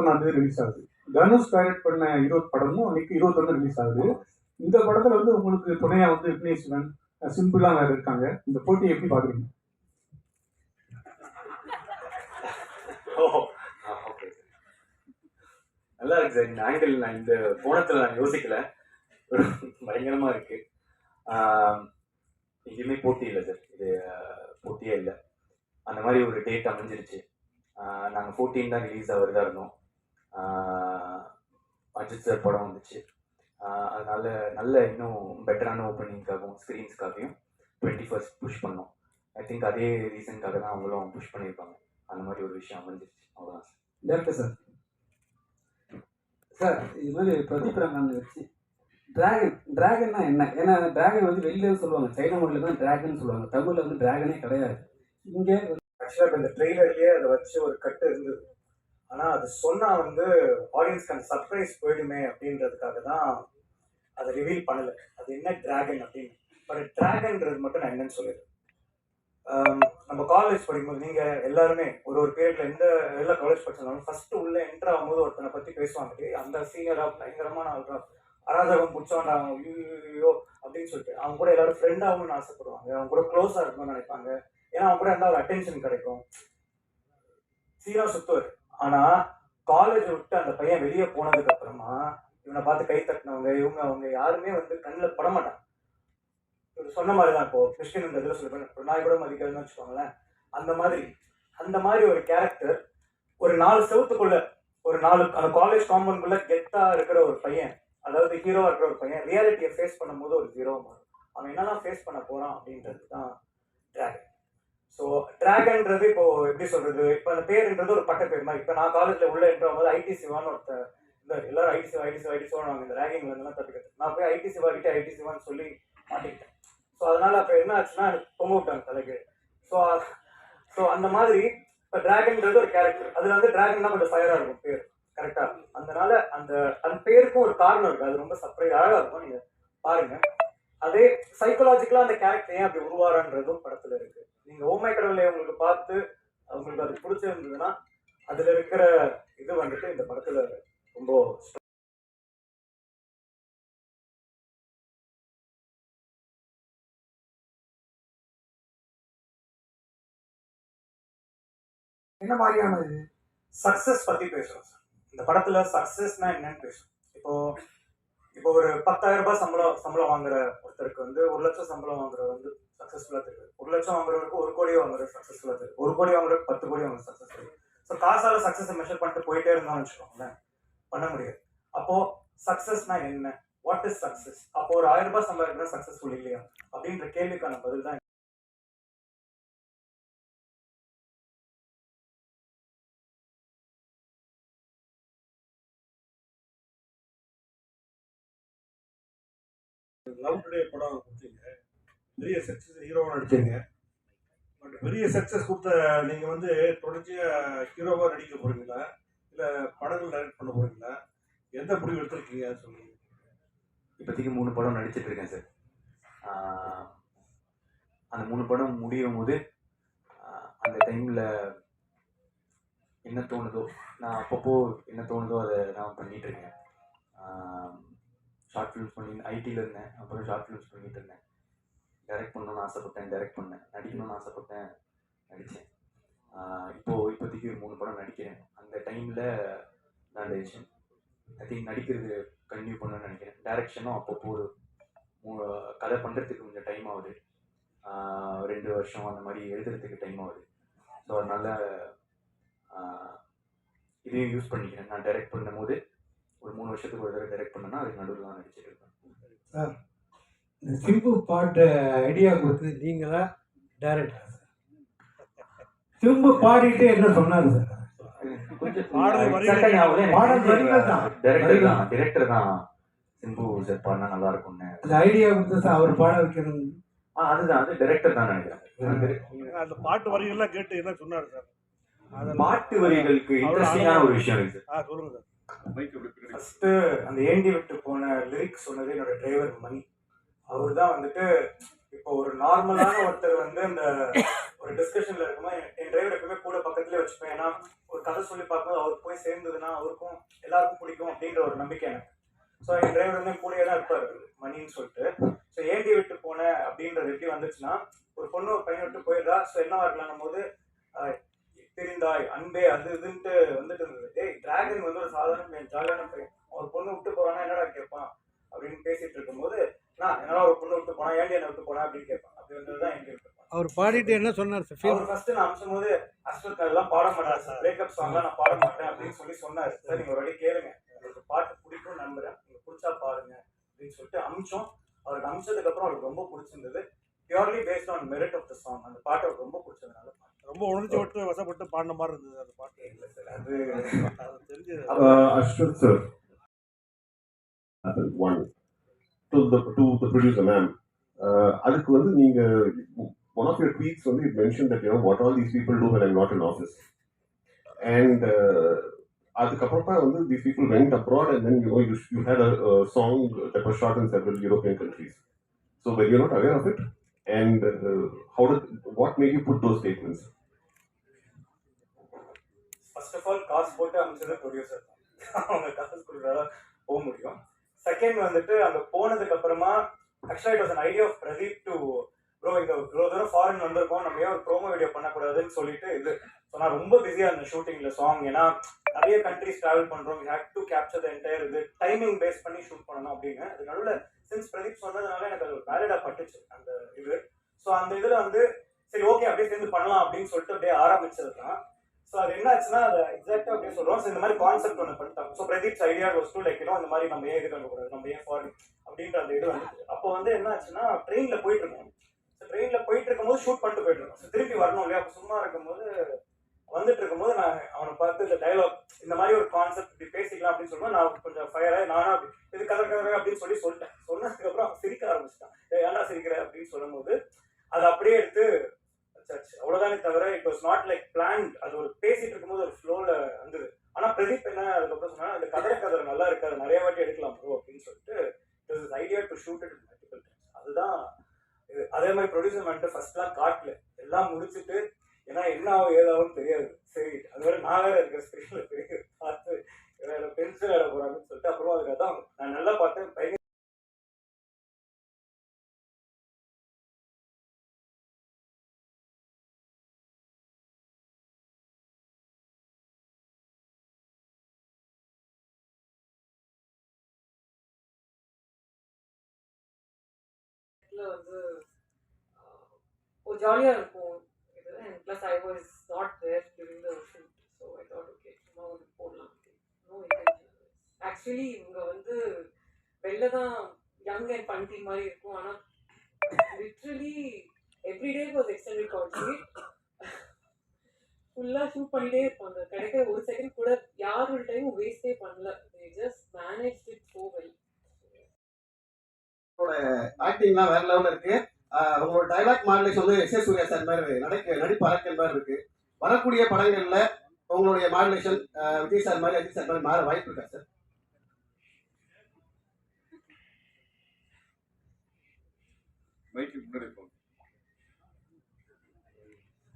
ஒன்றாம் தேதி ரிலீஸ் ஆகுது. தனுஷ் டைரக்ட் பண்ண இருபது படமும் அன்னைக்கு இருபத்தொன்னு ரிலீஸ் ஆகுது. இந்த படத்துல வந்து உங்களுக்கு துணையா வந்து விக்னேஸ்வரன் சிம்பிளா வேற இருக்காங்க. இந்த போட்டியை எப்படி பாக்குறீங்க? ஓகே நல்லா இருக்கு சார். இந்த ஆங்கிள் நான் இந்த கோணத்தில் நான் யோசிக்கல. பயங்கரமா இருக்கு. எங்கேயுமே போட்டி இல்லை சார். இது போட்டியே இல்லை. அந்த மாதிரி ஒரு டேட் அமைஞ்சிருச்சு. நாங்கள் ஃபோர்டீன் தான் ரிலீஸ் ஆகிறதா இருந்தோம். அஜித் சார் படம் வந்துச்சு. அதனால நல்ல இன்னும் பெட்டரான ஓப்பனிங்காகவும் ஸ்க்ரீன்ஸ்க்காகவும் டுவெண்ட்டி ஃபர்ஸ்ட் புஷ் பண்ணோம். ஐ திங்க் அதே ரீசனுக்காக தான் அவங்களும் புஷ் பண்ணியிருப்பாங்க அந்த மாதிரி ஒரு விஷயம் அமைஞ்சிருச்சு. அவ்வளோதான் சார் டேரக்டர் சார் சார் இது மாதிரி பிரதீப் ரங்கன் வச்சு டிராகன் டிராகன்னா என்ன? ஏன்னா டிராகன் வந்து வெளியில சொல்லுவாங்க. சைனா மொழியில தான் டிராகன் சொல்லுவாங்க. தமிழ்ல வந்து டிராகனே கிடையாது. இங்க ஆக்சுவலாக இப்போ இந்த ட்ரெய்லர்லேயே அதை வச்சு ஒரு கட்டு இருந்தது. ஆனால் அது சொன்னால் வந்து ஆடியன்ஸ்க்கு அந்த சர்ப்ரைஸ் போயிடுமே அப்படின்றதுக்காக தான் அதை ரிவீல் பண்ணல. அது என்ன டிராகன் அப்படின்னு. பட் டிராகன்ன்றது மட்டும் நான் என்னன்னு சொல்லிடுறேன் நம்ம காலேஜ் படிக்கும்போது நீங்கள் எல்லாருமே ஒரு ஒரு பீரியட்ல எந்த எல்லா காலேஜ் படிச்சாலும் ஃபர்ஸ்ட் உள்ள என்ட்ரு ஆகும்போது ஒருத்தனை பற்றி பேசுவாங்க. அந்த சீனியராக பயங்கரமான ஆள்ரா அராஜகம் பிடிச்சவன் ஐயோ அப்படின்னு சொல்லிட்டு. அவங்க கூட எல்லாரும் ஃப்ரெண்ட் ஆகணும்னு ஆசைப்படுவாங்க. அவங்க கூட க்ளோஸாக இருக்கணும்னு நினைப்பாங்க. ஏன்னா அவங்க கூட இருந்தால் ஒரு அட்டென்ஷன் கிடைக்கும். சீரா சுத்துவார் ஆனா காலேஜ் விட்டு அந்த பையன் வெளியே போனதுக்கு அப்புறமா இவனை பார்த்து கை தட்டினவங்க இவங்க அவங்க யாருமே வந்து கண்ணில் படமாட்டாங்க இவர் சொன்ன மாதிரி தான் இப்போ கிறிஸ்டின் இந்த இதில் சொல்லுவேன் நாய் கூட மதிக்கிறதுன்னு வச்சுக்கோங்களேன். அந்த மாதிரி அந்த மாதிரி ஒரு கேரக்டர் ஒரு நாலு செவத்துக்குள்ள ஒரு நாலு அந்த காலேஜ் காம்பவுண்ட்குள்ள கெத்தா இருக்கிற ஒரு பையன் அதாவது ஹீரோவா இருக்கிற ஒரு பையன் ரியாலிட்டியை ஃபேஸ் பண்ணும்போது ஒரு ஹீரோ மாறும். அவன் என்னெல்லாம் ஃபேஸ் பண்ண போறான் அப்படின்றது தான் டிராகன் ஸோ டிராகன்றது இப்போ எப்படி சொல்றது? இப்போ அந்த பேருன்றது ஒரு பட்ட பேர் மாதிரி. இப்போ நான் காலேஜ்ல உள்ள என்ட்ரு ஆகும்போது ஐடி சிவான்னு ஒருத்தர் இந்த எல்லாரும் IT Siva IT Siva IT சிவான்னு இந்த ரேகிங்ல இருந்தெல்லாம் தப்பிக்கிறது நான் போய் ஐடி சிவா கிட்ட ஐடி சிவான்னு சொல்லி மாட்டிக்கிட்டேன். ஸோ அதனால அப்போ என்ன ஆச்சுன்னா பொங்க விட்டாங்க தலைக்கு. ஸோ ஸோ அந்த மாதிரி இப்போ டிராகன்றது ஒரு கேரக்டர் அதுல வந்து டிராகன் தான் கொஞ்சம் ஃபயரா இருக்கும் பேர். கரெக்டா அதனால அந்த அந்த பேருக்கும் ஒரு காரணம் இருக்கு. அது ரொம்ப சர்ப்ரைஸ் அழகா இருக்கும். நீங்க பாருங்க. அதே சைக்கலாஜிக்கலா அந்த கேரக்டர் ஏன் அப்படி உருவாரான்றதும் படத்துல இருக்கு. நீங்க ஓமை கடவுளை உங்களுக்கு பார்த்து அவங்களுக்கு அது பிடிச்சிருந்ததுன்னா அதுல இருக்கிற இது வந்துட்டு இந்த படத்துல ரொம்ப என்ன மாதிரியான இது? சக்சஸ் பத்தி பேசுறோம் சார் இந்த படத்துல சக்சஸ்னா என்னன்னு பேசுறோம். இப்போ இப்போ ஒரு பத்தாயிரம் ரூபாய் சம்பளம் சம்பளம் வாங்குற ஒருத்தருக்கு வந்து ஒரு லட்சம் சம்பளம் வாங்குறது வந்து சக்சஸ்ஃபுல்லா தெரியுது. ஒரு லட்சம் வாங்குறவருக்கு ஒரு கோடி வாங்குறது சக்சஸ்ஃபுல்லா தெரியும் ஒரு கோடி வாங்குறதுக்கு பத்து கோடி வாங்குறது சக்சஸ் தெரியும் ஸோ காசால சக்சஸ் மெஷர் பண்ணிட்டு போயிட்டே இருந்தாலும் வச்சுக்கோங்களேன் பண்ண முடியாது. அப்போ சக்சஸ்னா என்ன? வாட் இஸ் சக்சஸ் அப்போ ஒரு ஆயிரம் ரூபாய் சம்பாதிக்கிறதா சக்சஸ்ஃபுல் இல்லையா? அப்படின்ற கேள்விக்கான பதில் தான் லவ் டுடே படம் கொடுத்தீங்க பெரிய சக்ஸஸ் ஹீரோவாக நடிச்சீங்க பட் பெரிய சக்ஸஸ் கொடுத்த நீங்கள் வந்து தொடர்ச்சியாக ஹீரோவாக நடிக்க போகிறீங்களா இல்லை படங்கள் டைரக்ட் பண்ண போகிறீங்களா எந்த முடிவு எடுத்துருக்கீங்க? அது சொல்லுங்க. இப்போதைக்கு மூணு படம் நடிச்சிட்டு இருக்கேன் சார். அந்த மூணு படம் முடியும் போது அந்த டைமில் என்ன தோணுதோ நான் அப்பப்போ என்ன தோணுதோ அதை நான் பண்ணிகிட்டு இருக்கேன். ஷார்ட் ஃபிலிம்ஸ் பண்ணி ஐடியில் இருந்தேன். அப்புறம் ஷார்ட் ஃபிலிம்ஸ் பண்ணிகிட்டு இருந்தேன். டைரக்ட் பண்ணணும்னு ஆசைப்பட்டேன் டைரக்ட் பண்ணேன். நடிக்கணும்னு ஆசைப்பட்டேன் நடித்தேன் இப்போது இப்போதைக்கு ஒரு மூணு படம் நடிக்கிறேன். அந்த டைமில் நான் டெசிஷன் ஐ திங்க் நடிக்கிறது கண்டினியூ பண்ணணும்னு நினைக்கிறேன். டைரக்ஷனும் அப்பப்போ ஒரு மூ- கதை பண்ணுறதுக்கு கொஞ்சம் டைம் ஆகுது. ரெண்டு வருஷம் அந்த மாதிரி எழுதுறதுக்கு டைம் ஆகுது. ஸோ அதனால் இதையும் யூஸ் பண்ணிக்கிறேன். நான் டைரக்ட் பண்ணும்போது ஒரு மூணு வருஷத்துக்கு ஒரு தடவை டைரக்ட் பண்ணேன்னா அதுக்கு நடுவில் நான் நடிச்சிட்டு இருப்பேன். இந்த சிம்பு பாட்டு ஐடியா கொடுத்தது நீங்களா டைரக்டர் சிம்பு பாடிட்டு என்ன சொன்னாரு சார். டைரக்டர் தான். டைரக்டர் தான் சிம்பு சார் பாடினா நல்லா இருக்கும்னு. அந்த ஐடியா கொடுத்தது சார் அவர் பாட வைக்கணும். ஆ அதுதான் அது டைரக்டர் தான் நினைக்கிறேன். அந்த பாட்டு வரிகள்லாம் கேட்டு என்ன சொன்னார் சார்? பாட்டு வரிகளுக்கு இன்ட்ரெஸ்டிங்கான ஒரு விஷயம் இருக்கு. ஆ சொல்லுங்க சார். ஃபர்ஸ்ட் அந்த ஏண்டி விட்டு போன லிரிக்ஸ் சொன்னது என்னோட டிரைவர் மணி. அவர் தான் வந்துட்டு இப்போ ஒரு நார்மலான ஒருத்தர் வந்து இந்த ஒரு டிஸ்கஷன்ல இருக்கும்போது என்- டிரைவர் எப்பவுமே கூட பக்கத்துலயே வச்சுப்பேன். ஏன்னா ஒரு கதை சொல்லி பார்க்கும்போது அவர் போய் சேர்ந்ததுன்னா அவருக்கும் எல்லாருக்கும் பிடிக்கும் அப்படின்ற ஒரு நம்பிக்கை எனக்கு. ஸோ என் டிரைவர் வந்து என் கூடயே தான் இருப்பார் மணின்னு சொல்லிட்டு. ஸோ ஏண்டி விட்டு போனேன் அப்படின்றது எப்படி வந்துச்சுன்னா ஒரு பொண்ணு ஒரு பையன் விட்டு போயிடுறா. ஸோ என்னவா இருக்கலாம்னும் போது ஆஹ், தெரிந்தாய் அன்பே அது இதுன்ட்டு வந்துட்டு இருந்தது. ஏய் டிராகன் வந்து ஒரு சாதாரண பையன் ஜாலியான பையன். ஒரு பொண்ணு விட்டு போறானா என்னடா கேட்பான் அப்படின்னு பேசிட்டு இருக்கும்போது என்னால ஒரு பொண்ணு விட்டு போனா ஏன்டி என்ன விட்டு போனா அப்படின்னு கேட்பான் அப்படி வந்ததுதான் எங்க விட்டு. அவர் பாடிட்டு என்ன சொன்னார் சார் அவர் ஃபர்ஸ்ட் நான் அமிச்சும் போது அஸ்வத் எல்லாம் பாட மாட்டார் சார் பிரேக்கப் சாங்லாம் நான் பாட மாட்டேன் அப்படின்னு சொல்லி சொன்னாரு. சார் நீங்க ஒரு வாட்டி கேளுங்க. உங்களுக்கு பாட்டு பிடிக்கும் நம்புறேன். உங்களுக்கு பிடிச்சா பாருங்க அப்படின்னு சொல்லிட்டு அமிச்சோம். அவருக்கு அமிச்சதுக்கு அப்புறம் அவருக்கு ரொம்ப பிடிச்சிருந்தது. Purely based on merit of the song அந்த பாட்டு அவருக்கு ரொம்ப பிடிச்சதுனால. ரொம்ப உணர்ச்சி விட்டு வசப்பட்டு பாடின மாதிரி இருந்தது அந்த பாட்டு. இல்ல சார் அது அது தெரிஞ்சு Uh, Ashwin sir. Uh, one. To the to the producer ma'am. Uh, அதுக்கு வந்து நீங்க one of your tweets வந்து you mentioned that you know what all these people do when I'm not in office. And uh, அதுக்கப்புறமா வந்து these people went abroad and then you know you, you had a, a song that was shot in several European countries. So were you not aware of it? And uh, how did what made you put those statements? First of all காசு போட்டு அமைச்சது producer தான் அவங்க காசு கொடுத்தாதான் போக முடியும் second வந்துட்டு அங்க போனதுக்கு அப்புறமா actually it was an idea of Pradeep to bro இங்க இவ்வளோ தூரம் ஃபாரின் வந்திருக்கோம் நம்ம ஏன் ஒரு ப்ரோமோ வீடியோ பண்ணக்கூடாதுன்னு சொல்லிட்டு இது ஸோ நான் ரொம்ப பிஸியாக இருந்தேன் ஷூட்டிங்ல சாங் ஏன்னா நிறைய கண்ட்ரிஸ் டிராவல் பண்றோம் have to capture the entire இது டைமிங் பேஸ் பண்ணி ஷூட் பண்ணணும் அப்படின்னு. அது நடுவில் சின்ஸ் பிரதீப் சொன்னதுனால எனக்கு அது வேலிடா பட்டுச்சு அந்த இது. ஸோ அந்த இதுல வந்து சரி ஓகே அப்படியே சேர்ந்து பண்ணலாம் அப்படின்னு சொல்லிட்டு அப்படியே ஆரம்பிச்சது தான் ஸோ அது என்ன ஆச்சுன்னா அதை எக்ஸாக்டாக அப்படியே சொல்கிறோம் ஸோ இந்த மாதிரி கான்செப்ட் ஒன்று பண்ணிட்டாங்க. ஸோ பிரதீப்ஸ் ஐடியா ஒரு டூ லைக் அந்த மாதிரி நம்ம ஏன் இது பண்ணக்கூடாது நம்ம ஏன் ஃபாரின் அப்படின்ற அந்த இது வந்து அப்போ வந்து என்ன ஆச்சுன்னா ட்ரெயினில் போயிட்டு இருக்கோம் ஸோ ட்ரெயினில் போயிட்டு இருக்கும்போது ஷூட் பண்ணிட்டு போயிட்டு இருக்கோம் ஸோ திருப்பி வரணும் இல்லையா? அப்போ சும்மா இருக்கும்போது வந்துட்டு இருக்கும்போது நான் அவனை பார்த்து இந்த டைலாக் இந்த மாதிரி ஒரு கான்செப்ட் இப்படி பேசிக்கலாம் அப்படின்னு சொல்லும்போது நான் கொஞ்சம் ஃபயராக நானும் அப்படி இது கதர் கதை அப்படின்னு சொல்லி சொல்லிட்டேன். சொன்னதுக்கப்புறம் அவன் சிரிக்க ஆரம்பிச்சிட்டான். ஏன்டா சிரிக்கிற? அப்படின்னு சொல்லும்போது அதை அப்படியே எடுத்து சர்ச் அவ்வளவுதானே தவிர it was not like planned அது ஒரு பேசிட்டு இருக்கும்போது ஒரு ஃப்ளோல வந்தது. ஆனா பிரதீப் என்ன அதுக்கப்புறம் சொன்னா அந்த கதற கதற நல்லா இருக்கு அது நிறைய வாட்டி எடுக்கலாம் ப்ரோ அப்படின்னு சொல்லிட்டு idea to shoot it multiple times அதுதான் இது அதே மாதிரி ப்ரொடியூசர் வந்துட்டு ஃபர்ஸ்ட்லாம் காட்டல எல்லாம் முடிச்சுட்டு ஏன்னா என்ன ஆகும் ஏதாவும் தெரியாது சரி அது வேற நான் வேற இருக்க ஸ்கிரீன்ல பெரிய பார்த்து வேற பென்சில் வேற போறாங்கன்னு சொல்லிட்டு அப்புறம் அதுக்கு அதான் நான் நல்லா பார்த்தேன் பையன் இடத்துல வந்து ஆஹ், ஒரு ஜாலியாக இருக்கும். இது plus I was not there during the shoot so I thought okay சும்மா வந்து போடலாம். நோ ஆக்சுவலி இவங்க வந்து வெளில தான் யங் அண்ட் பண்டி மாதிரி இருக்கும். ஆனால் literally every day was extended கால்ஸி ஃபுல்லாக ஷூட் பண்ணிட்டே இருப்பாங்க கிடைக்கிற ஒரு செகண்ட் கூட யாரோட டைம் வேஸ்டே பண்ணல. Just manage it so well ஆக்டிங்லாம் வேற லெவலில் இருக்கு. உங்களோட டைலாக் மாடலேஷன் வந்து எஸ் எஸ் சூர்யா சார் மாதிரி நடிக்க நடிப்பு அரக்கன் மாதிரி இருக்கு. வரக்கூடிய படங்கள்ல உங்களுடைய மாடலேஷன் விஜய் சார் மாதிரி அஜித் சார் மாதிரி மாற வாய்ப்பு இருக்கா சார்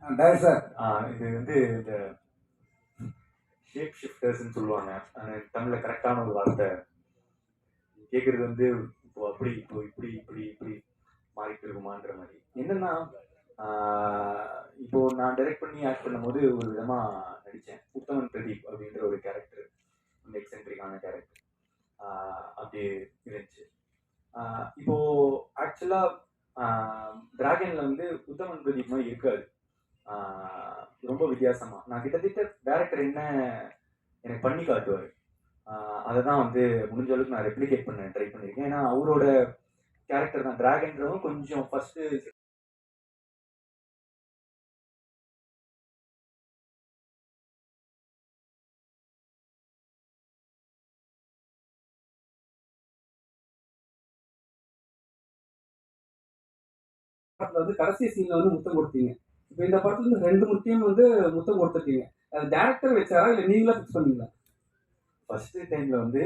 டைரக்ட் சார் ஆஹ் இது வந்து இந்த ஷேப் ஷிஃப்டர்ஸ்னு சொல்லுவாங்க. தமிழ்ல கரெக்டான ஒரு வார்த்தை. கேட்குறது வந்து இப்போ அப்படி இப்போ இப்படி இப்படி இப்படி. மாறிட்டு இருக்குமான்ற மாதிரி. என்னன்னா இப்போ நான் டைரக்ட் பண்ணி ஆக்ட் பண்ணும்போது ஒரு விதமா நடித்தேன் உத்தமன் பிரதீப் அப்படின்ற ஒரு கேரக்டர் அந்த எக்ஸென்ட்ரிக்கான கேரக்டர் அப்படி இருந்துச்சு. இப்போ ஆக்சுவலா டிராகன்ல வந்து உத்தமன் பிரதீப் மாதிரி இருக்காது. ரொம்ப வித்தியாசமா. நான் கிட்டத்தட்ட டேரக்டர் என்ன எனக்கு பண்ணி காட்டுவார். அதை தான் வந்து முடிஞ்ச அளவுக்கு நான் ரெப்ளிகேட் பண்ண ட்ரை பண்ணியிருக்கேன் ஏன்னா அவரோட கேரக்டர் தான். டிராகன்றவங்க கொஞ்சம் ஃபர்ஸ்ட் படத்துல வந்து கடைசி சீன்ல வந்து முத்தம் கொடுத்தீங்க. இப்போ இந்த படத்துல இருந்து ரெண்டு முத்தையும் வந்து முத்தம் கொடுத்துருக்கீங்க டேரக்டர் வச்சாரா இல்லை நீங்களா ஃபிக்ஸ் பண்ணீங்களா? ஃபர்ஸ்ட் டைம்ல வந்து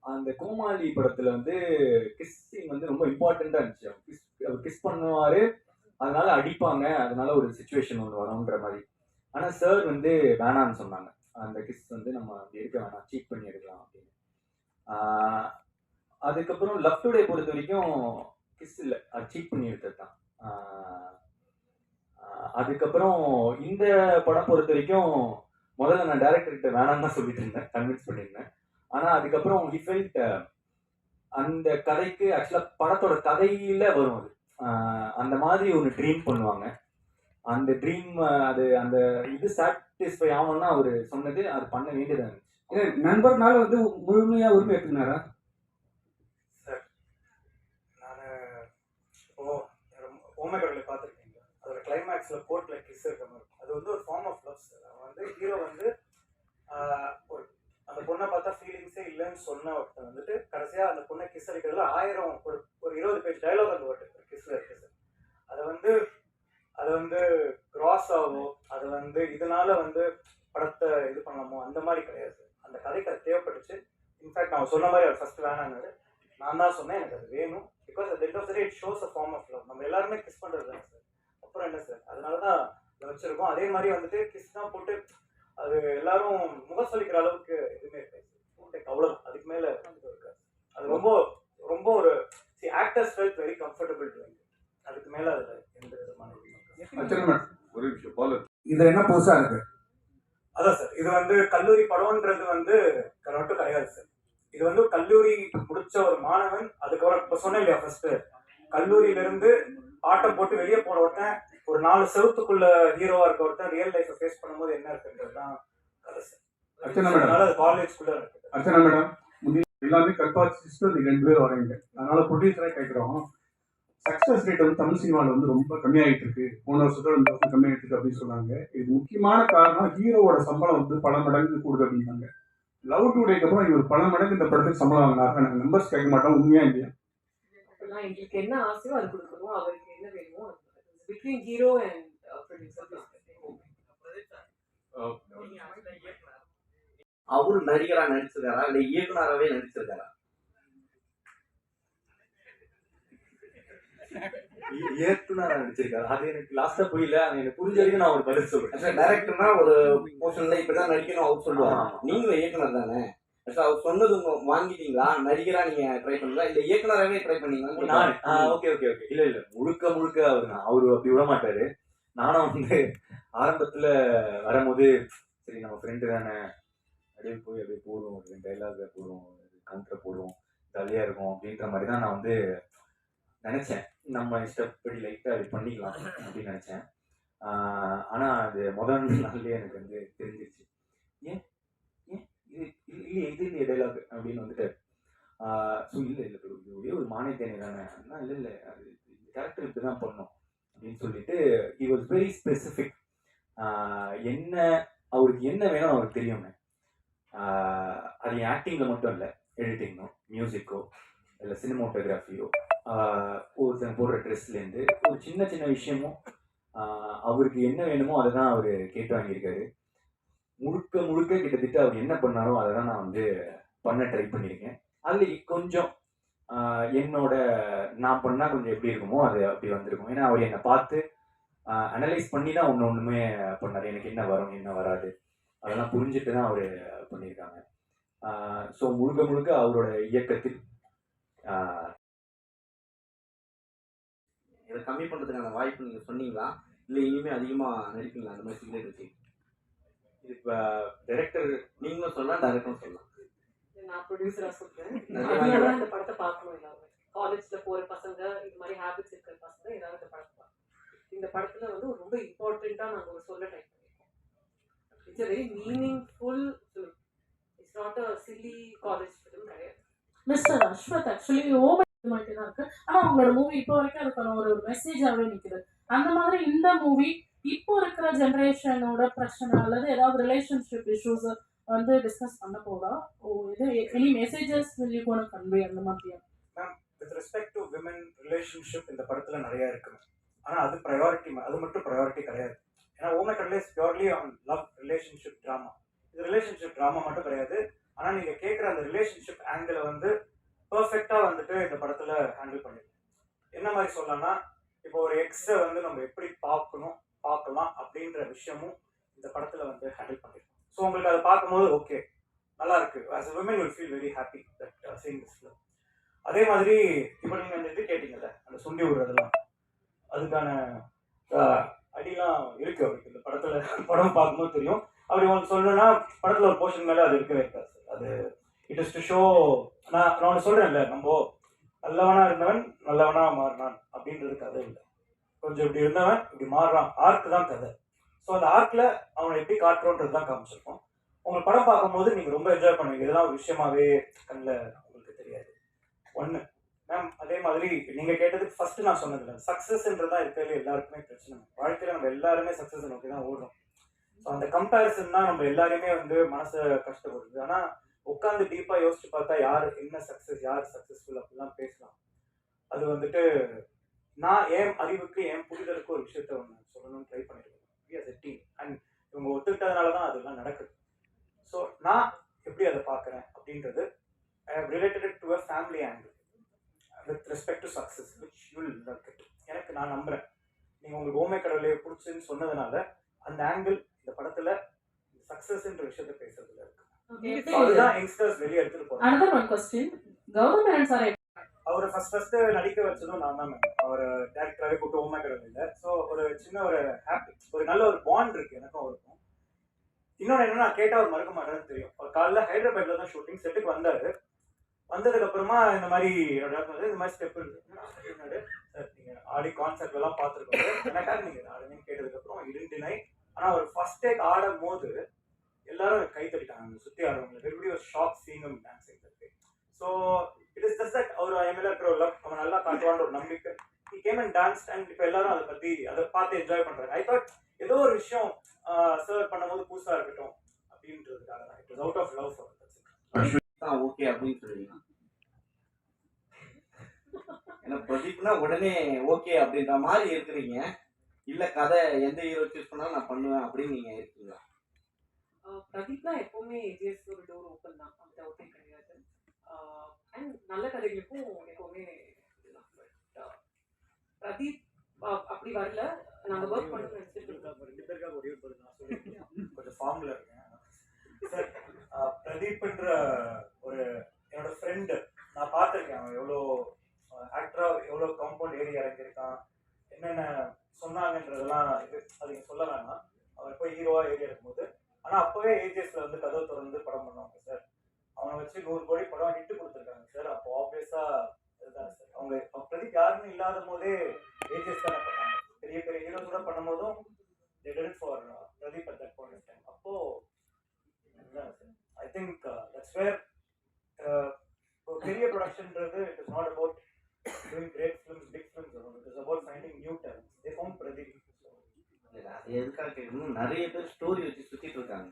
அந்த கோமாளி படத்துல வந்து கிஸ்ஸிங் வந்து ரொம்ப இம்பார்ட்டண்டா இருந்துச்சு. அவர் கிஸ் அவர் கிஸ் பண்ணுவாரு. அதனால அடிப்பாங்க. அதனால ஒரு சுச்சுவேஷன் ஒன்று வரும்ன்ற மாதிரி. ஆனா சார் வந்து வேணாம்னு சொன்னாங்க. அந்த கிஸ் வந்து நம்ம அப்படி எடுக்க வேணாம். சீட் பண்ணி எடுக்கலாம் அப்படின்னு அதுக்கப்புறம் லவ் டுடே பொறுத்த வரைக்கும் கிஸ் இல்லை. அது சீட் பண்ணி எடுத்தது தான். அதுக்கப்புறம் இந்த படம் பொறுத்த வரைக்கும் முதல்ல நான் டேரக்டர்கிட்ட வேணாம்னு தான் சொல்லிட்டு இருந்தேன். கன்வின்ஸ் பண்ணியிருந்தேன். ஆனா அதுக்கப்புறம் he felt, அஹ், அந்த கதைக்கு ஆக்சுவலா படத்தோட கதையில வரும் அது. அந்த மாதிரி ஒரு ட்ரீம் பண்ணுவாங்க. அந்த ட்ரீம் அது அந்த இது சாட்டிஸ்ஃபை ஆகணும்னா அவர் சொன்னது அது பண்ண வேண்டியதா இருந்துச்சு. நண்பர்னால வந்து முழுமையா உரிமை எடுத்துனாரா நான் இப்போ ஓமேகடலை பார்த்துருக்கீங்க. அதோட கிளைமேக்ஸில் கோர்ட்டில் கிஸ் இருக்க மாதிரி இருக்கும். அது வந்து ஒரு ஃபார்ம் ஆஃப் லவ் சார் அவன் வந்து ஹீரோ வந்து ஆஹ், ஒரு அந்த பொண்ணை பார்த்தா இல்லைன்னு சொன்ன ஒருத்தன் வந்துட்டு கடைசியாக அந்த பொண்ணை கிஸ் அடிக்கிறதுல ஆயிரம் ஒரு ஒரு இருபது பேஜ் டைலாக் அந்த ஒரு கிஸ்ல இருக்கு சார் அதை வந்து அதை வந்து கிராஸ் ஆகும் அது வந்து இதனால வந்து படத்தை இது பண்ணலாமோ அந்த மாதிரி கிடையாது. சார் அந்த கதைக்கு அது தேவைப்பட்டுச்சு. இன்ஃபேக்ட் நான் சொன்ன மாதிரி அவர் ஃபர்ஸ்ட் வேணான்னாரு. நான் தான் சொன்னேன் எனக்கு அது வேணும். Because at the end it shows a form shows a நம்ம எல்லாருமே கிஸ் பண்ணுறது தானே சார் அப்புறம் என்ன சார் அதனால தான் வச்சிருக்கோம். அதே மாதிரி வந்துட்டு கிஸ் தான் போட்டு அது எல்லாரும் முகம் சொல்லிக்கிற அளவுக்கு எதுவுமே இருக்காது போட்டு அவ்வளோ அதுக்கு மேல இருக்காது. அது ரொம்ப ரொம்ப ஒரு C actors felt very comfortable to அதுக்கு மேல அதுல எந்த விதமான ஒரு நிமிஷம் பாலு இதுல என்ன புதுசா இருக்கு? அதான் சார் இது வந்து கல்லூரி படம்ன்றது வந்து மட்டும் கிடையாது சார் இது வந்து கல்லூரி முடிச்ச ஒரு மாணவன் அதுக்கப்புறம் இப்ப சொன்னேன் இல்லையா ஃபர்ஸ்ட் கல்லூரியில இருந்து ஆட்டம் போட்டு வெளியே போன ஒருத்தன் ஒரு நாலு செவத்துக்குள்ள ஹீரோவா இருக்க ஒருத்தன் ரியல் லைஃப்பை ஃபேஸ் பண்ணும்போது என்ன இருக்குன்றது தான் கதை சார் அதனால அது காலேஜ்குள்ள இருக்குது அர்ச்சனா மேடம்? முந்தி எல்லாமே கற்பாசிஸ்ட்டு நீங்க ரெண்டு பேரும் வரீங்க அதனால ப்ரொடியூசரே கேட்குறோம் சக்ஸஸ் ரேட் வந்து தமிழ் சினிமாவில் வந்து ரொம்ப கம்மியாயிட்டு இருக்கு. போன வருஷத்தோட இந்த வருஷம் கம்மியாயிட்டு இருக்கு அப்படின்னு சொன்னாங்க. இது முக்கியமான காரணம் ஹீரோவோட சம்பளம் வந்து பல மடங்கு கூடுது அப்படின்னாங்க. லவ் டுடேக்கு அப்புறம் இவர் பல மடங்கு இந்த படத்துக்கு சம்பளம் வாங்கினாங்க நாங்கள் நம்பர்ஸ் கேட்க மாட்டோம். உண்மையா இல்லையா? எங்களுக்கு என்ன ஆசையோ அது கொடுக்கணும் அவருக்கு என்ன வேணுமோ பிட்வீன் ஹீரோ அண்ட் ப்ரொடியூசர் அவரு நடிகரா நடிச்சிருக்காரா? இல்ல இயக்குனராவே நடிச்சிருக்காரா? இயக்குனர் நடிச்சிருக்காரு? அது எனக்கு லாஸ்டா புரியல. அது எனக்கு புரிஞ்ச வரைக்கும் நான் ஒரு பதில் சொல்றேன். டைரக்டர்னா ஒரு போர்ஷன்ல இப்படிதான் நடிக்கணும் அவர் சொல்லுவாரு. ஆமா. நீங்களும் இயக்குனர் தானே? அவர் சொன்னது உங்க வாங்கிட்டீங்களா? நடிகரா நீங்க ட்ரை பண்ணீங்களா? இல்ல இயக்குனராவே ட்ரை பண்ணீங்களா நான் ஓகே ஓகே ஓகே இல்ல இல்ல. முழுக்க முழுக்க அவர் அவரு அப்படி விட மாட்டாரு. நானும் வந்து ஆரம்பத்துல வரும்போது சரி நம்ம ஃப்ரெண்டு தானே. அப்படியே போய் அப்படியே போடுவோம். டைலாக போடுவோம். கவுண்டர் போடுவோம். ஜாலியாக இருக்கும் அப்படின்ற மாதிரி தான் நான் வந்து நினைச்சேன். நம்ம இஷ்டப்படி லைட்டாக அது பண்ணிக்கலாம் அப்படின்னு நினைச்சேன். ஆனால் அது முதல் நாள்லேயே எனக்கு வந்து தெரிஞ்சிருச்சு. ஏன்? ஏன்? இது இது இல்லையே இது இல்லையே டைலாக் அப்படின்னு வந்துட்டு. ஸோ இல்லை இல்லை இது ஒரே ஒரு மானியத்தேனி தானே. அப்படின்னா இல்லை இல்லை அது இந்த கேரக்டர் இப்படி தான் பண்ணணும் அப்படின்னு சொல்லிட்டு இ வாஸ் வெரி ஸ்பெசிஃபிக் என்ன அவருக்கு என்ன வேணும் அவருக்கு தெரியுங்க அது ஆக்டிங்கில் மட்டும் இல்லை எடிட்டிங்கோ மியூசிக்கோ இல்லை சினிமோட்டோகிராஃபியோ ஒருத்தன் போடுற ட்ரெஸ்லேருந்து ஒரு சின்ன சின்ன விஷயமும் அவருக்கு என்ன வேணுமோ அதை தான் அவர் கேட்டு வாங்கியிருக்காரு. முழுக்க முழுக்க கிட்டத்தட்ட அவர் என்ன பண்ணாரோ அதை தான் நான் வந்து பண்ண ட்ரை பண்ணியிருக்கேன். அதில் கொஞ்சம் என்னோட நான் பண்ணால் கொஞ்சம் எப்படி இருக்குமோ அது அப்படி வந்திருக்கும். ஏன்னா அவர் என்னை பார்த்து அனலைஸ் பண்ணி தான் ஒன்று ஒன்றுமே பண்ணார். எனக்கு என்ன வரும் என்ன வராது. அதெல்லாம் புரிஞ்சுட்டு தான் அவர் பண்ணியிருக்காங்க. ஸோ முழுக்க முழுக்க அவரோட இயக்கத்தில் இதை கம்மி பண்றதுக்கான வாய்ப்பு நீங்க சொன்னீங்களா? இல்ல இனிமே அதிகமா நடிப்பீங்களா அந்த மாதிரி சிக்னேட் வச்சு? இப்போ டைரக்டர் நீங்களும் சொல்லலாம் டைரக்டரும் சொல்லலாம். நான் ப்ரொடியூசரா சொல்றேன். நிறைய அதனால தான் இந்த படத்தை பார்க்கணும் எல்லாரும். காலேஜ்ல போற பசங்க இது மாதிரி ஹேபிட்ஸ் இருக்கிற பசங்க ஏதாவது இந்த படத்தை பார்க்கணும். இந்த படத்துல வந்து ரொம்ப இம்பார்ட்டண்டா நாங்க ஒரு சொல்ல try it's a very meaningful film it's not a silly college film கிடையாது mister Ashwath actually oh my மட்டும் தான் இருக்கு ஆனா உங்களோட மூவி இப்போ வரைக்கும் அதுக்கான ஒரு மெசேஜாவே நிக்குது. அந்த மாதிரி இந்த மூவி இப்போ இருக்கிற ஜெனரேஷனோட பிரச்சனை அல்லது ஏதாவது ரிலேஷன்ஷிப் இஷ்யூஸ் வந்து டிஸ்கஸ் பண்ண போதா? ஓ இது any messages will you gonna convey அந்த மாதிரியா? With respect to women relationship இந்த படத்துல நிறைய இருக்கு ஆனா அது ப்ரையாரிட்டி அது மட்டும் ப்ரையாரிட்டி கிடையாது. ஏன்னா ஓமை கடலே is purely an love relationship drama இது ரிலேஷன்ஷிப் ட்ராமா மட்டும் கிடையாது. ஆனால் நீங்கள் கேட்குற அந்த ரிலேஷன்ஷிப் ஆங்கிளை வந்து பர்ஃபெக்டாக வந்துட்டு இந்த படத்தில் ஹேண்டில் பண்ணிருக்கோம் என்ன மாதிரி சொல்லலாம்னா இப்போ ஒரு எக்ஸை வந்து நம்ம எப்படி பார்க்கணும் பார்க்கலாம் அப்படின்ற விஷயமும் இந்த படத்தில் வந்து ஹேண்டில் பண்ணிருக்கோம். ஸோ உங்களுக்கு அதை பார்க்கும்போது ஓகே நல்லா இருக்கு. As a women will feel very happy that scene this film அதே மாதிரி இப்போ நீங்கள் அந்த இது கேட்டிங்கல்ல அந்த சுண்டி விடுறதெல்லாம். அதுக்கான uh, அடிலாம் இருக்கு அவருக்கு. இந்த படத்துல படம் பார்க்கும்போது தெரியும். அப்படி உங்களுக்கு சொல்லணும்னா படத்துல ஒரு போர்ஷன் மேல அது இருக்கவே இருக்காது அது இட் இஸ் டு ஷோ நான் நான் ஒன்று சொல்றேன்ல நம்ம நல்லவனா இருந்தவன் நல்லவனா மாறினான் அப்படின்றது கதை இல்லை. கொஞ்சம் இப்படி இருந்தவன் இப்படி மாறுறான். ஆர்க் தான் கதை. ஸோ அந்த ஆர்க்ல அவனை எப்படி காட்டுறோன்றது தான் காமிச்சிருக்கோம். உங்க படம் பார்க்கும்போது நீங்க ரொம்ப என்ஜாய் பண்ணுவீங்க. இதெல்லாம் ஒரு விஷயமாவே கண்ணில் உங்களுக்கு தெரியாது. ஒன்று மேம் அதே மாதிரி நீங்க கேட்டதுக்கு ஃபர்ஸ்ட் நான் சொன்னதுல சக்சஸ்ன்றது தான் இருக்கிறதுல எல்லாருக்குமே பிரச்சனை. வாழ்க்கையில நம்ம எல்லாருமே சக்சஸ் நோக்கி தான் ஓடுறோம். ஸோ அந்த கம்பேரிசன் தான் நம்ம எல்லாருமே வந்து மனசை கஷ்டப்படுது ஆனா உட்காந்து டீப்பா யோசிச்சு பார்த்தா யார் என்ன சக்சஸ் யார் சக்சஸ்ஃபுல் அப்படிலாம் பேசலாம். அது வந்துட்டு நான் என் அறிவுக்கு என் புரிதலுக்கு ஒரு விஷயத்த ஒன்று சொல்லணும்னு ட்ரை பண்ணிருக்கேன். டீம் அண்ட் இவங்க ஒத்துக்கிட்டதுனால தான் அதெல்லாம் நடக்குது. ஸோ நான் எப்படி அதை பார்க்குறேன் அப்படின்றது I have related to a family angle with respect to success which you'll get எனக்கு நான் நம்புறேன். நீங்கள் உங்களுக்கு ஓமை கடவுளை பிடிச்சுன்னு சொன்னதுனால அந்த ஆங்கிள் இந்த படத்தில் சக்ஸஸ்ன்ற விஷயத்த பேசுறதுல இருக்கு. அதுதான் யங்ஸ்டர்ஸ் வெளியே எடுத்துட்டு போறாங்க. Another one question. Gautham Menon sir அவரை ஃபர்ஸ்ட் ஃபர்ஸ்ட் நடிக்க வச்சதும் நான் தான் அவர் டேரக்டராகவே கூப்பிட்டு ஓமா கடவுள் ஸோ ஒரு சின்ன ஒரு ஹாப்பி ஒரு நல்ல ஒரு பாண்ட் இருக்கு எனக்கும் அவருக்கும். இன்னொன்று என்னன்னா கேட்டா அவர் மறக்க மாட்டாருன்னு தெரியும். அவர் காலைல ஹைதராபாத்ல தான் ஷூட்டிங் செட்டுக்கு வந்தாரு. வந்ததுக்கு அப்புறமா இந்த மாதிரி இந்த மாதிரி ஸ்டெப் இருக்கு. சார் நீங்க ஆடி கான்செப்ட் எல்லாம் பார்த்துருக்கோம். எனக்காக நீங்க ஆடுங்கன்னு கேட்டதுக்கு அப்புறம் இருண்டினை ஆனா ஒரு ஃபர்ஸ்ட் டேக் ஆடும் போது எல்லாரும் கை தட்டிட்டாங்க. சுத்தி ஆடுறவங்களுக்கு எப்படி ஒரு shock seeing him dancing so it is just that our MLA இருக்கிற லவ் அவன் நல்லா காட்டுவான்ற ஒரு நம்பிக்கை. He came and danced இப்போ எல்லாரும் அதை பத்தி அதை பார்த்து என்ஜாய் பண்றாங்க ஐ தாட் ஏதோ ஒரு விஷயம் சர்வ் பண்ணும்போது புதுசா இருக்கட்டும். அப்படின்றதுக்காக தான். It is out of love for தான் ஓகே அப்படின்னு சொல்லுவீங்க ஏன்னா பிரதீப்னா உடனே ஓகே அப்படின்ற மாதிரி இருக்கிறீங்க. இல்ல கதை எந்த ஹீரோ சூஸ் பண்ணாலும் நான் பண்ணுவேன் அப்படின்னு நீங்க இருக்கீங்களா? பிரதீப்னா எப்பவுமே ஏஜிஎஸ் ஒரு டோர் ஓப்பன் தான். அந்த டவுட்டே கிடையாது. அண்ட் நல்ல கதைகளுக்கும் எப்பவுமே பிரதீப் அப்படி வரல. நாங்க ஒர்க் பண்ண நினைச்சிட்டு இருக்கோம். ரெண்டு பேருக்காக ஒரே ஒரு பதில் நான் சொல்லியிருக்கேன். கொஞ்சம் ஃபார்ம்ல இருக்கேன் சார் பிரதீப்ன்ற ஒரு என்னோட ஃப்ரெண்டு நான் பார்த்துருக்கேன். அவன் எவ்வளோ ஆக்டரா எவ்வளோ காம்பவுண்ட் ஏரியா இறங்கியிருக்கான் என்னென்ன சொன்னாங்கன்றதெல்லாம் இது அது சொல்ல வேணாம். அவன் போய் ஹீரோவா ஏறி இருக்கும்போது ஆனால் அப்போவே ஏஜிஎஸ்ல வந்து கதவு திறந்து படம் பண்ணுவாங்க சார் அவனை வச்சு நூறு கோடி படம் ஹிட்டு கொடுத்துருக்காங்க சார் அப்போ ஆப்வியஸா இதுதான் சார் அவங்க இப்போ பிரதீப் யாருன்னு இல்லாத போதே ஏஜிஎஸ் தானே பண்ணாங்க. பெரிய பெரிய ஹீரோ கூட பண்ணும்போதும் ஃபார் திங்க் தட்ஸ் வேர் பெரிய ப்ரொடக்ஷன்ன்றது it is not about doing great films big films it is about finding new talents they found Pradeep அது எதுக்காக கேட்கணும் நிறைய பேர் ஸ்டோரி வச்சு சுத்திட்டு இருக்காங்க.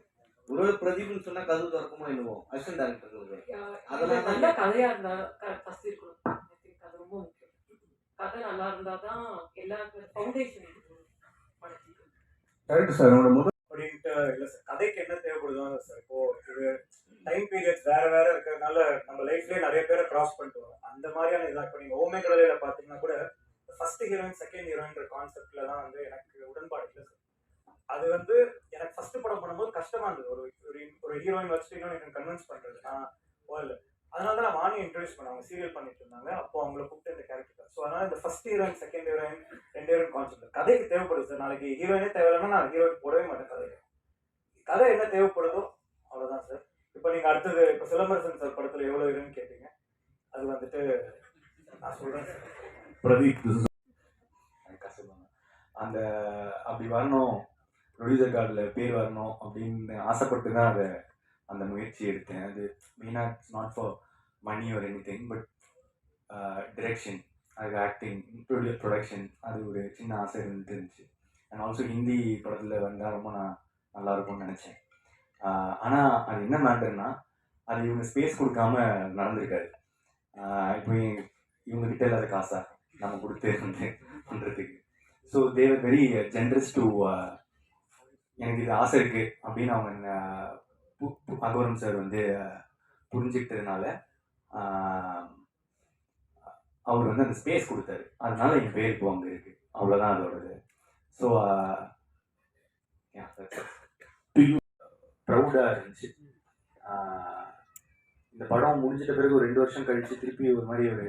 ஒரு பிரதீப்னு சொன்னா கதவு திறக்குமோ என்னவோ அசிஸ்டன்ட் டேரக்டர் அதெல்லாம் நல்ல கதையா இருந்தா ஃபர்ஸ்ட் இருக்கணும். I think அது ரொம்ப முக்கியம். கதை நல்லா இருந்தா தான் எல்லா ஃபவுண்டேஷன் கரெக்ட் சார் என்னோட முதல் அப்படின்ட்டு இல்லை சார் கதைக்கு என்ன தேவைப்படுதோ சார் இப்போ இது டைம் பீரியட்ஸ் வேற வேற இருக்கிறதுனால நம்ம லைஃப்லயே நிறைய பேரை கிராஸ் பண்ணிட்டு வரோம். அந்த மாதிரியான இதாக இப்போ நீங்கள் ஓமே கடலையில பார்த்தீங்கன்னா கூட ஃபர்ஸ்ட் ஹீரோயின் செகண்ட் ஹீரோயின்ற கான்செப்ட்ல தான் வந்து எனக்கு உடன்பாடு இல்லை அது வந்து எனக்கு ஃபர்ஸ்ட் படம் பண்ணும்போது கஷ்டமா இருந்தது. ஒரு ஒரு ஒரு ஹீரோயின் வச்சுட்டு இன்னொன்று கன்வின்ஸ் பண்றது. நான் போகல. அதனால தான் நான் வாணி இன்ட்ரடியூஸ் பண்ணாங்க சீரியல் பண்ணிட்டு இருந்தாங்க. அப்போ அவங்கள கூப்பிட்டு இந்த கேரக்டர் ஸோ அதனால இந்த ஃபர்ஸ்ட் ஹீரோயின் செகண்ட் ஹீரோயின் ரெண்டு ஹீரோயின் கான்செப்ட் கதைக்கு தேவைப்படுது சார் நாளைக்கு ஹீரோயினே தேவையில்லைன்னா நான் ஹீரோயின் போடவே மாட்டேன் கதைக்கு கதை என்ன தேவைப்படுதோ அவ்வளோதான் சார் இப்போ நீங்கள் அடுத்தது இப்போ சிலம்பரசன் சார் படத்தில் எவ்வளோ ஹீரோயின் கேட்டீங்க அது வந்துட்டு நான் சொல்கிறேன் சார் பிரதீப் எனக்கு சொல்லுவாங்க அந்த அப்படி வரணும் ப்ரொடியூசர் கார்டில் பேர் வரணும் அப்படின்னு ஆசைப்பட்டு தான் அதை அந்த முயற்சி எடுத்தேன். அது மெயினாக இட்ஸ் நாட் ஃபார் மணி ஒரு எனி திங் பட் டிரெக்ஷன் அது ஆக்டிங் ப்ரொடக்ஷன் அது ஒரு சின்ன ஆசை இருந்துட்டு இருந்துச்சு. அண்ட் ஆல்சோ ஹிந்தி படத்தில் வந்தால் ரொம்ப நான் நல்லா இருக்கும்னு நினச்சேன். ஆனால் அது என்ன மேட்டர்னா அது இவங்க ஸ்பேஸ் கொடுக்காம நடந்திருக்காது. இப்போ இவங்க கிட்ட இல்லாத காசா நம்ம கொடுத்து வந்து பண்ணுறதுக்கு so they were very generous to எனக்கு இது ஆசை இருக்கு அப்படின்னு அவங்க என்ன அகோரம் சார் வந்து புரிஞ்சுக்கிட்டதுனால அவர் வந்து அந்த ஸ்பேஸ் கொடுத்தாரு. அதனால என் பேர் இப்போ அங்கே இருக்கு. அவ்வளோதான் அதோடது. ஸோ ப்ரௌடாக இருந்துச்சு. இந்த படம் முடிஞ்சிட்ட பிறகு ஒரு ரெண்டு வருஷம் கழிச்சு திருப்பி ஒரு மாதிரி ஒரு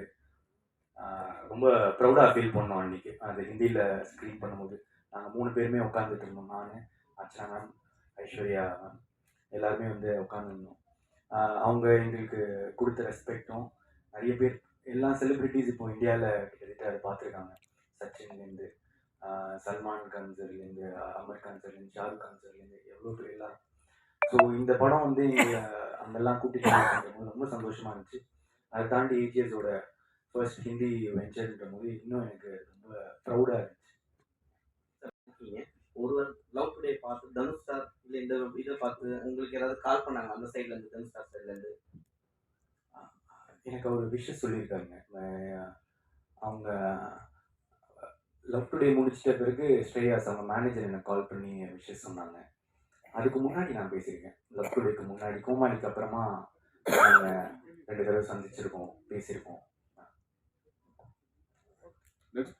ரொம்ப ப்ரௌடாக ஃபீல் பண்ணோம் அன்னைக்கு. அது ஹிந்தியில் ஸ்க்ரீன் பண்ணும்போது. நாங்கள் மூணு பேருமே உட்காந்துட்டு இருந்தோம். நான் அர்ச்சனா மேம் ஐஸ்வர்யா மேம் எல்லாருமே வந்து உட்காந்துருந்தோம் அவங்க எங்களுக்கு கொடுத்த ரெஸ்பெக்டும் நிறைய பேர் எல்லா செலிப்ரிட்டிஸ் இப்போ இந்தியாவில் கிட்டத்தட்ட அதை பார்த்துருக்காங்க. சச்சின்லேருந்து சல்மான் கான் சார்லேருந்து அமர் கான் சார்லேருந்து ஷாருக் கான் சார்லேருந்து எவ்வளோ பேர் எல்லாம். ஸோ இந்த படம் வந்து இங்கே அங்கெல்லாம் கூட்டிட்டு போது ரொம்ப சந்தோஷமாக இருந்துச்சு. அதை தாண்டி ஏஜிஎஸோட ஃபர்ஸ்ட் ஹிந்தி வெஞ்சர்ன்ற போது இன்னும் எனக்கு ரொம்ப ப்ரௌடாக இருந்துச்சு. ஒருவர் லவ் டுடே பார்த்து தனுஷ் சார் இல்ல இந்த இதை பார்த்து உங்களுக்கு யாராவது கால் பண்ணாங்க அந்த சைட்ல இருந்து தனுஷ் சார் சைட்ல இருந்து? எனக்கு அவர் விஷஸ் சொல்லியிருக்காங்க அவங்க லவ் டுடே முடிச்சிட்ட பிறகு ஸ்ரேயாஸ் அவங்க மேனேஜர் எனக்கு கால் பண்ணி விஷஸ் சொன்னாங்க. அதுக்கு முன்னாடி நான் பேசியிருக்கேன். லவ் டுடேக்கு முன்னாடி கோமாளிக்கு அப்புறமா ரெண்டு தடவை சந்திச்சிருக்கோம் பேசியிருக்கோம். Let's